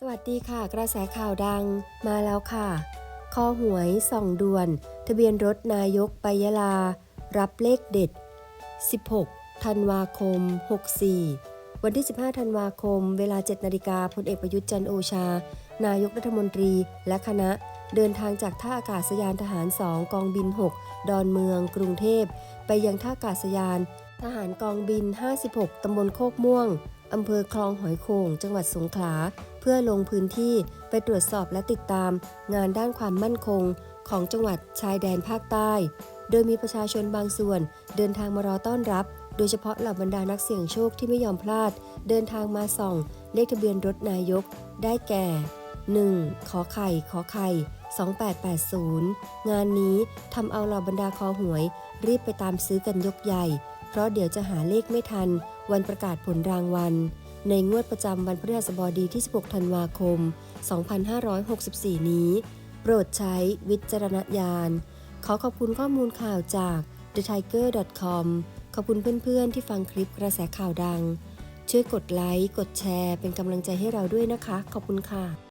สวัสดีค่ะ กระแสข่าวดังมาแล้วค่ะ คอหวยส่องด่วน ทะเบียนรถนายกไปยลา รับเลขเด็ด 16 ธันวาคม 64 วันที่ 15 ธันวาคม เวลา 7 นาฬิกาพลเอกประยุทธ์จันโอชา นายกรัฐมนตรีและคณะเดินทางจากท่าอากาศยานทหาร 2 กองบิน 6 ดอนเมือง กรุงเทพ ไปยังท่าอากาศยาน ทหารกองบิน 56 ตำบลโคกม่วง อำเภอคลองหอยโข่ง จังหวัดสงขลา เพื่อลงพื้นที่ไปตรวจสอบและติดตาม งานด้านความมั่นคง ของจังหวัดชายแดนภาคใต้ โดยมีประชาชนบางส่วน เดินทางมารอต้อนรับ โดยเฉพาะเหล่าบรรดานักเสี่ยงโชคที่ไม่ยอมพลาด เดินทางมาส่อง เลขทะเบียนรถนายก ได้แก่ 1. ขอไข่ ขอไข่ 2880 งานนี้ทำเอาเหล่าบรรดาคอหวย รีบไปตามซื้อกันยกใหญ่ เพราะเดี๋ยวจะหาเลขไม่ทัน วันประกาศผลรางวัล ในงวดประจำวันพฤหัสบดีที่ 16 ธันวาคม 2564 นี้ โปรดใช้วิจารณญาณ ขอขอบคุณข้อมูลข่าวจาก thetiger.com ขอบคุณเพื่อนๆ ที่ฟังคลิปกระแสข่าวดัง ช่วยกดไลค์ กดแชร์ เป็นกำลังใจให้เราด้วยนะคะ ขอบคุณค่ะ